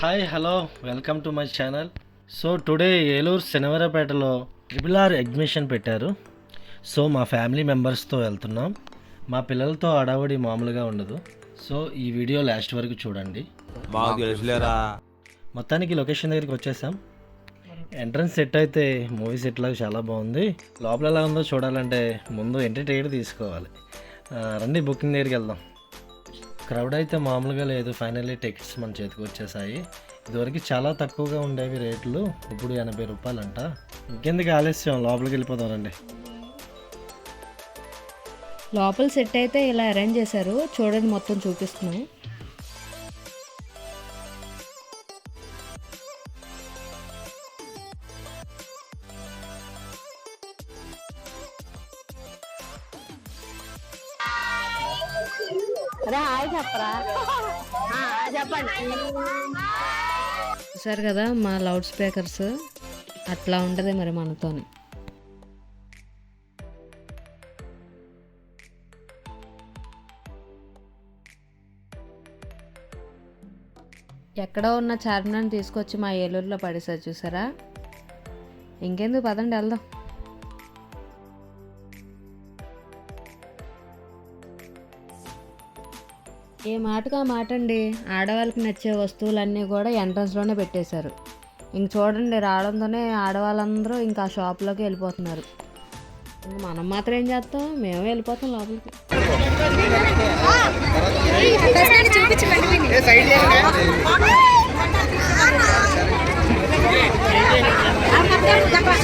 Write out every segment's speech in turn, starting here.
Hi hello welcome to my channel so today Eluru శనివారపేటలో triple R exhibition పెట్టారు. So మా family మెంబర్స్తో వెళ్తున్నాం. మా పిల్లలతో అడావడి మామూలుగా ఉండదు. సో ఈ వీడియో లాస్ట్ వరకు చూడండి. మొత్తానికి లొకేషన్ దగ్గరికి వచ్చేసాం. ఎంట్రన్స్ సెట్ అయితే మూవీ సెట్ లాగా చాలా బాగుంది. లోపల ఎలా ఉందో చూడాలంటే ముందు ఎంట్రీ టికెట్ తీసుకోవాలి రండి బుకింగ్ దగ్గరికి వెళ్దాం. క్రౌడ్ అయితే మామూలుగా లేదు. ఫైనల్లీ టికెట్స్ మన చేతికి వచ్చేసాయి. ఇదివరకు చాలా తక్కువగా ఉండేవి రేట్లు. ఇప్పుడు ఎనభై రూపాయలంట. ఇంకెందుకు ఆలస్యం? లోపలికి వెళ్ళిపోదాం రండి. లోపల సెట్ అయితే ఇలా అరేంజ్ చేశారు. చూడండి మొత్తం చెప్పండి. చూసారు కదా మా లౌడ్ స్పీకర్స్? అట్లా ఉంటుంది మరి మనతోని. ఎక్కడో ఉన్న చార్మినార్ని తీసుకొచ్చి మా ఏలూరులో పడేసారు చూసారా? ఇంకెందుకు పదండి వెళ్దాం. ఏ మాటగా మాట అండి ఆడవాళ్ళకి నచ్చే వస్తువులన్నీ కూడా ఎంట్రన్స్లోనే పెట్టేశారు. ఇంక చూడండి రావడంతోనే ఆడవాళ్ళందరూ ఇంకా ఆ షాప్లోకి వెళ్ళిపోతున్నారు. ఇంక మనం మాత్రం ఏం చేస్తాం? మేము వెళ్ళిపోతాం లోపలికి.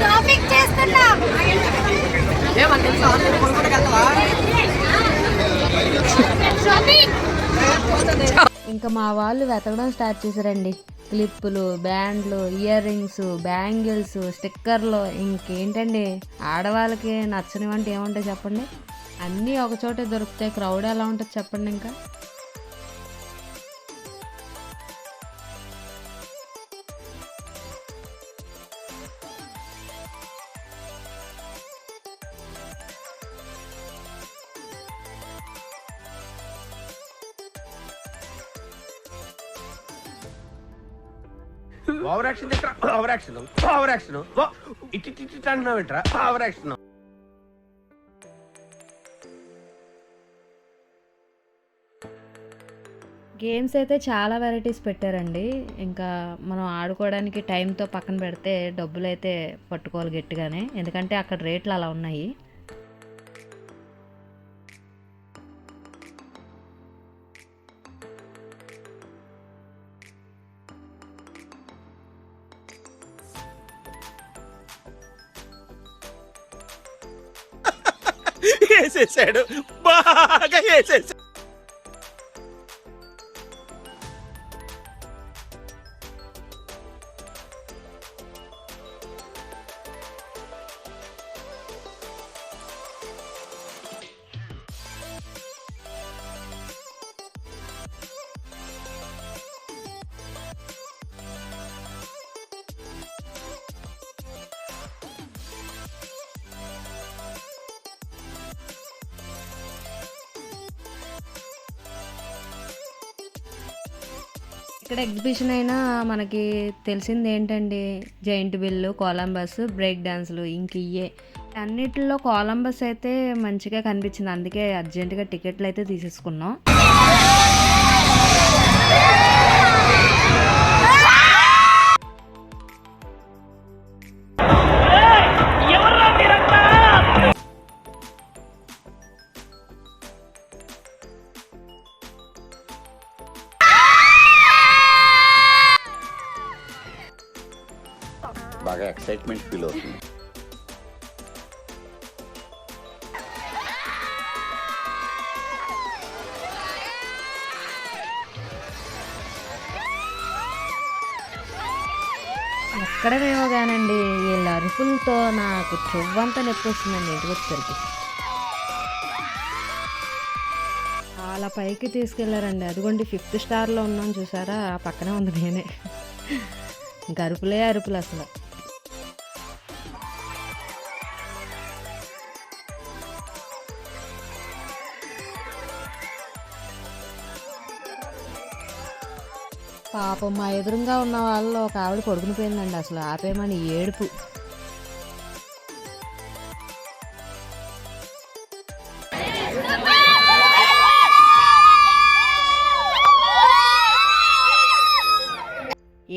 షాపింగ్ చేస్తున్నాం షాపింగ్ ఇంకా మా వాళ్ళు వెతకడం స్టార్ట్ చేశారండి. క్లిప్పులు బ్యాండ్లు ఇయర్ రింగ్స్ బ్యాంగిల్స్ స్టిక్కర్లు ఇంకేంటండి? ఆడవాళ్ళకి నచ్చనివంటి ఏముంటాయి చెప్పండి? అన్నీ ఒకచోటే దొరుకుతాయి. క్రౌడ్ ఎలా ఉంటుంది చెప్పండి ఇంకా? ఓవర్ యాక్షన్ చేస్తా over action. Over action. It it it అంటున్నావు ఏంట్రా? Over action. గేమ్స్ అయితే చాలా వెరైటీస్ పెట్టారండి. ఇంకా మనం ఆడుకోవడానికి టైంతో పక్కన పెడితే డబ్బులు అయితే పట్టుకోవాలి గట్టిగానే. ఎందుకంటే అక్కడ రేట్లు అలా ఉన్నాయి. వేసేసాడు బాగా వేసేసాడు ఇక్కడ ఎగ్జిబిషన్ అయినా మనకి తెలిసింది ఏంటండి? జైంట్ బిల్లు కొలంబస్ బ్రేక్ డాన్స్లు ఇంక ఇయ్యే. అన్నిటిలో కొలంబస్ అయితే మంచిగా కనిపించింది. అందుకే అర్జెంటుగా టికెట్లు అయితే తీసేసుకున్నాం. బాగా ఎక్సైట్మెంట్ ఫీల్ అవుతుంది. ఎక్కడమేమో కానండి వీళ్ళ అరుపులతో నాకు చెవ్వంతా నొప్పి వస్తుందండి ఇంటికి వచ్చేసరికి. చాలా పైకి తీసుకెళ్ళారండి. అదిగోండి ఫిఫ్త్ స్టార్లో ఉన్నాం చూసారా? ఆ పక్కనే ఉంది నేనే. ఇంకా అరుపులే అరుపులు అసలు. పాపం మా ఎదురుగా ఉన్న వాళ్ళు ఒక ఆవిడ కొడుకుని పోయిందండి. అసలు ఆపేమని ఏడుపు.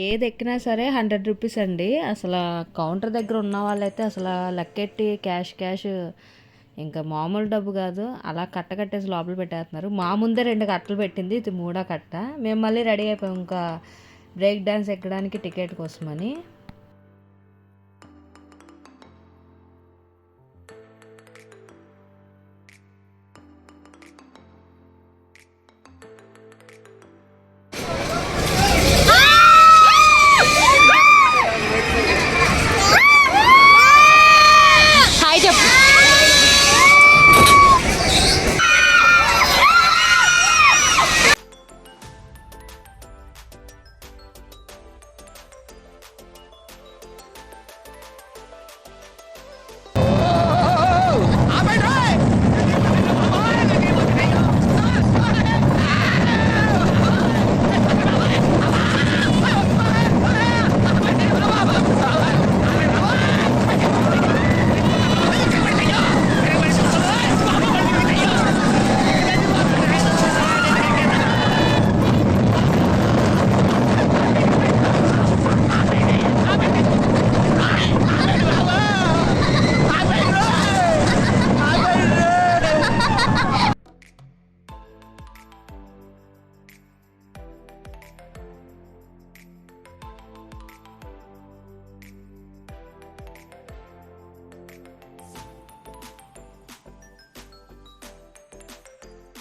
ఏది ఎక్కినా సరే హండ్రెడ్ రూపీస్ అండి. అసలు కౌంటర్ దగ్గర ఉన్న వాళ్ళైతే అసలు లెక్కెట్టి క్యాష్ క్యాష్ ఇంకా మామూలు డబ్బు కాదు. అలా కట్ట కట్టేసి లోపల పెట్టేస్తున్నారు. మా ముందే రెండు కట్టలు పెట్టింది. ఇది మూడో కట్ట. మేము మళ్ళీ రెడీ అయిపోయాం. ఇంకా బ్రేక్ డ్యాన్స్ ఎక్కడానికి టికెట్ కోసమని.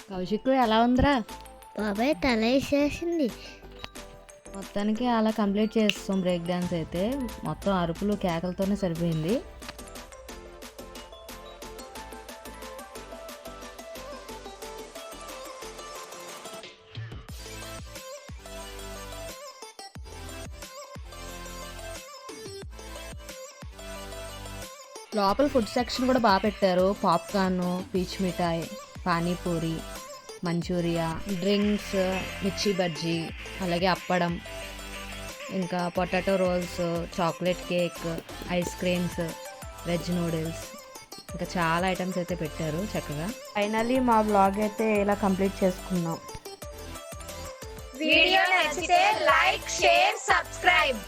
కౌశిక్ ఎలా ఉందిరా? బాబాయ్ తల వేసేసింది మొత్తానికి అలా కంప్లీట్ చేస్తాం బ్రేక్ డ్యాన్స్ అయితే. మొత్తం అరుపులు కేకలతోనే సరిపోయింది. లోపల ఫుడ్ సెక్షన్ కూడా బాగా పెట్టారు. పాప్కార్న్ పీచ్ మిఠాయి. పానీపూరి మంచూరియా డ్రింక్స్ మిర్చి బజ్జీ అలాగే అప్పడం ఇంకా potato rolls chocolate cake ice creams veg noodles. ఇంకా చాలా ఐటమ్స్ అయితే పెట్టారు చక్కగా. ఫైనల్లీ మా బ్లాగ్ అయితే ఇలా కంప్లీట్ చేసుకున్నాం. వీడియో నచ్చితే లైక్ షేర్ సబ్స్క్రైబ్.